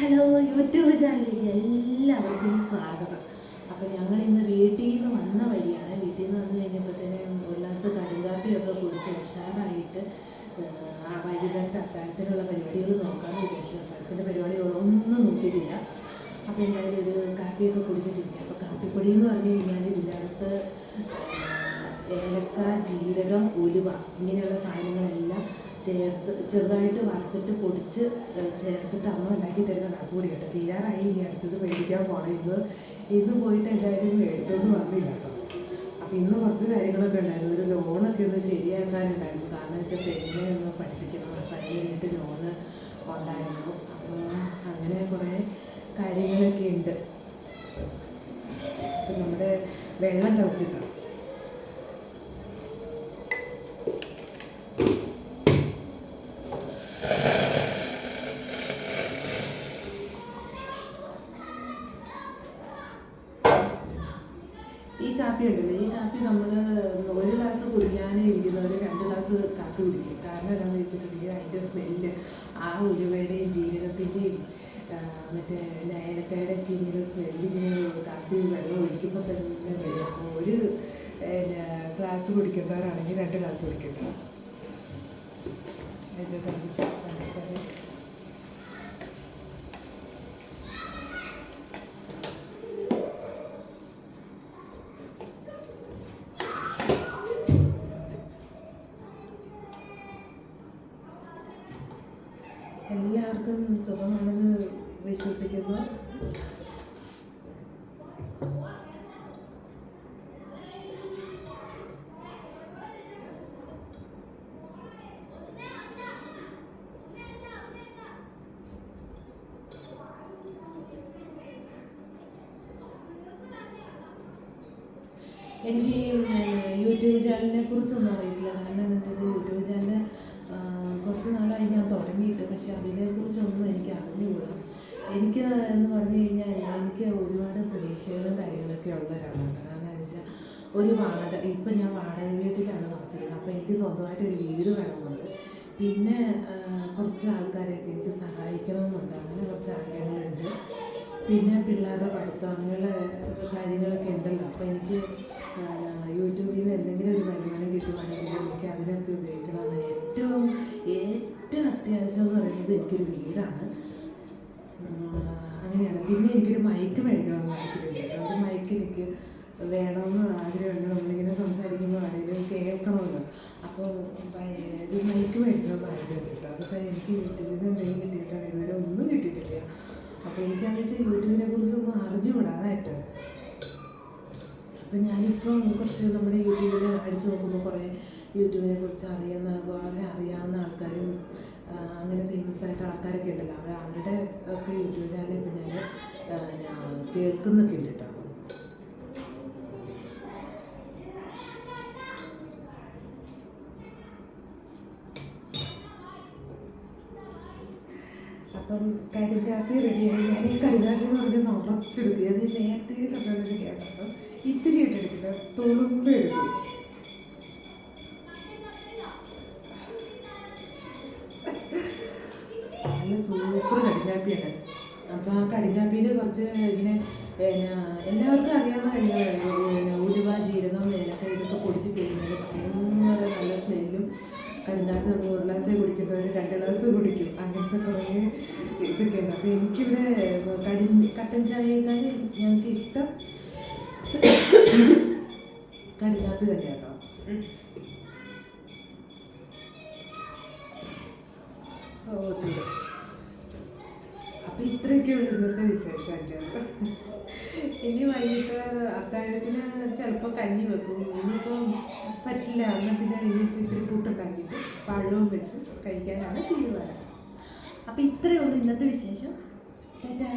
Hello YouTube ചാനലിലേക്ക് എല്ലാവർക്കും സ്വാഗതം. അപ്പോൾ ഞങ്ങൾ ഇന്ന് വീട്ടിൽ നിന്ന് വന്ന വഴിയാണ്. വീട്ടിൽ നിന്ന് വന്നു കഴിഞ്ഞപ്പോഴത്തേനും ഒരു ഗ്ലാസ് കടുങ്കാപ്പിയൊക്കെ കുടിച്ച് ഉഷാറായിട്ട് ആ വൈകുന്നേരത്തെ അത്താഴത്തിനുള്ള പരിപാടികൾ നോക്കാൻ വിചാരിച്ചു. അത്താഴത്തിന്റെ പരിപാടികളൊന്നും നോക്കിയിട്ടില്ല. അപ്പോൾ എന്തായാലും ഒരു കാപ്പിയൊക്കെ കുടിച്ചിട്ടില്ല അപ്പോൾ കാപ്പിപ്പൊടി എന്ന് പറഞ്ഞു കഴിഞ്ഞാൽ ഇതിനകത്ത് ഏലക്ക ജീരകം ഉലുവ ഇങ്ങനെയുള്ള സാധനങ്ങളെല്ലാം ചേർത്ത് ചെറുതായിട്ട് വറുത്തിട്ട് പൊടിച്ച് ചേർത്തിട്ട് അമ്മ ഉണ്ടാക്കി തരുന്ന കാപ്പുകൂടി കേട്ടോ. തീരാറായി ഇനി അടുത്തത് മേടിക്കാൻ പോകണം ഇന്ന് ഇന്ന് പോയിട്ട് എല്ലാവരും മേടിച്ചൊന്നും വന്നില്ല കേട്ടോ. അപ്പം ഇന്ന് കുറച്ച് കാര്യങ്ങളൊക്കെ ഉണ്ടായിരുന്നു. ഒരു ലോണൊക്കെ ഒന്ന് ശരിയാക്കാനുണ്ടായിരുന്നു. കാരണം വെച്ചാൽ പെണ്ണിനെ ഒന്ന് പഠിപ്പിക്കണം. അപ്പം അതിന് വേണ്ടിയിട്ട് ലോണ് ഉണ്ടായിരുന്നു. അപ്പോൾ അങ്ങനെ കുറേ കാര്യങ്ങളൊക്കെ ഉണ്ട്. നമ്മുടെ വെള്ളം തിളച്ചിട്ടാണ് ഈ കാപ്പി ഉണ്ടല്ലോ ഈ കാപ്പി നമ്മൾ ഒരു ഗ്ലാസ് കുടിക്കാനേ ഇരിക്കുന്നവർ രണ്ട് ഗ്ലാസ് കാപ്പി കുടിക്കും. കാരണം എന്താണെന്ന് വെച്ചിട്ടുണ്ടെങ്കിൽ അതിന്റെ സ്മെല്ല് ആ ഉലുവയുടെയും ജീരകത്തിന്റെയും മറ്റേ ഏലക്കയുടെ ഒക്കെ ഇങ്ങനെ സ്മെല്ല് ഇങ്ങനെ കാപ്പി വെള്ളം ഒഴിക്കുമ്പോൾ തന്നെ വരും. അപ്പോൾ ഒരു ഗ്ലാസ് കുടിക്കേണ്ടവരാണെങ്കിൽ രണ്ട് ഗ്ലാസ് കുടിക്കണം എല്ലാവർക്കും സുഖമാണെന്ന് വിശ്വസിക്കുന്നു. എനിക്ക് യൂട്യൂബ് ചാനലിനെ കുറിച്ചൊന്നും അറിയത്തില്ല. കാരണം എന്താണെന്ന് വെച്ചാൽ യൂട്യൂബ് ചാനൽ കുറച്ച് നാളായി ഞാൻ തുടങ്ങിയിട്ട് പക്ഷേ അതിനെക്കുറിച്ചൊന്നും എനിക്ക് അറിഞ്ഞുകൂടാ. എനിക്ക് എന്ന് പറഞ്ഞു കഴിഞ്ഞാൽ എനിക്ക് ഒരുപാട് പ്രതീക്ഷകളും കാര്യങ്ങളൊക്കെ ഉള്ള ഒരാളാണ് കാരണം എന്താ വെച്ചാൽ ഒരു വാടക ഇപ്പം ഞാൻ വാടക വീട്ടിലാണ് താമസിക്കുന്നത്. അപ്പോൾ എനിക്ക് സ്വന്തമായിട്ട് ഒരു വീട് വേണമെന്നുണ്ട്. പിന്നെ കുറച്ച് ആൾക്കാരെയൊക്കെ എനിക്ക് സഹായിക്കണമെന്നുണ്ട്. അങ്ങനെ കുറച്ച് ആഗ്രഹങ്ങളുണ്ട്. പിന്നെ പിള്ളേരുടെ പഠിത്തം അങ്ങനെയുള്ള കാര്യങ്ങളൊക്കെ ഉണ്ടല്ലോ. അപ്പോൾ എനിക്ക് യൂട്യൂബിൽ നിന്ന് എന്തെങ്കിലും ഒരു വരുമാനം കിട്ടുവാണെങ്കിൽ എനിക്ക് അതിനൊക്കെ ഉപയോഗിക്കണമെന്ന് ഏറ്റവും ഏറ്റവും അത്യാവശ്യം എന്ന് പറയുന്നത് എനിക്കൊരു വീടാണ്. അങ്ങനെയാണ്. പിന്നെ എനിക്കൊരു മൈക്ക് മേടിക്കണമെന്ന് ആഗ്രഹമുണ്ട്. ഒരു മൈക്ക് എനിക്ക് വേണമെന്ന് ആഗ്രഹമുണ്ട്. നമ്മളിങ്ങനെ സംസാരിക്കുമ്പോഴാണെങ്കിലും കേൾക്കണമല്ലോ. അപ്പോൾ ഒരു മൈക്ക് മേടിക്കണമെന്ന് ആഗ്രഹമുണ്ട്. കേട്ടോ അതിപ്പോൾ എനിക്ക് യൂട്യൂബിൽ നിന്ന് എന്തെങ്കിലും കിട്ടിയിട്ടാണ് ഇതുവരെ ഒന്നും കിട്ടിയിട്ടില്ല. അപ്പോൾ എനിക്കതെന്ന് വെച്ചാൽ യൂട്യൂബിനെ കുറിച്ചൊന്നും അറിഞ്ഞുകൂടാ അതായിട്ട് ഞാനിപ്പം കുറച്ച് നമ്മുടെ യൂട്യൂബിൽ അടിച്ചു നോക്കുമ്പോൾ കുറേ യൂട്യൂബിനെ കുറിച്ച് അറിയുന്ന വളരെ അറിയാവുന്ന ആൾക്കാരും അങ്ങനെ ഫേമസ് ആയിട്ട് ആൾക്കാരൊക്കെ ഉണ്ടല്ലോ. അവർ അവരുടെ ഒക്കെ യൂട്യൂബ് ചാനൽ ഇപ്പം ഞാൻ കേൾക്കുന്നൊക്കെ ഉണ്ട് കേട്ടോ അപ്പം കടുങ്കാപ്പി റെഡിയായി ഞാൻ ഈ കടുങ്കാപ്പി എന്ന് പറഞ്ഞാൽ ഉറച്ചെടുക്കുക അത് നേരത്തെ എടുക്കും നല്ല സൂപ്പർ കടിഞ്ഞാപ്പിയാണ് അപ്പോൾ ആ കടിഞ്ഞാപ്പിയിൽ കുറച്ച് ഇങ്ങനെ എല്ലാവർക്കും അറിയാവുന്ന കാര്യങ്ങളാണ് ഉലുവ ജീരകം ഏലക്ക ഇതൊക്കെ പൊടിച്ച് കഴിഞ്ഞാൽ ഭയങ്കര നല്ല സ്മെല്ലും കടുങ്കാപ്പി നമ്മൾ ഒരു ഗ്ലാസ് കുടിക്കേണ്ടവർ രണ്ട് ഗ്ലാസ് കുടിക്കും. അങ്ങനത്തെ കുറേ ഇതൊക്കെ ഉണ്ട് അപ്പോൾ എനിക്കിവിടെ കടി കട്ടൻ ചായയേക്കാൾ ഞങ്ങൾക്ക് ഇഷ്ടം കടുങ്കാപ്പി തന്നെ കേട്ടോ. ഓ ചൂട്. അപ്പം ഇത്രയൊക്കെയുള്ളൂ ഇന്നത്തെ വിശേഷം എന്റെ ഇനി വൈകിട്ട് അത്താഴത്തിന് ചിലപ്പോൾ കഞ്ഞി വെക്കും. ഇനിയിപ്പം പറ്റില്ല. എന്നാൽ പിന്നെ ഇനിയിപ്പോൾ ഇത്തിരി കൂട്ടുണ്ടാക്കിയിട്ട് പഴവും വെച്ച് കഴിക്കാനാണ് തീരുമാനം. അപ്പം ഇത്രയേ ഉള്ളൂ ഇന്നത്തെ വിശേഷം. ടാറ്റാ.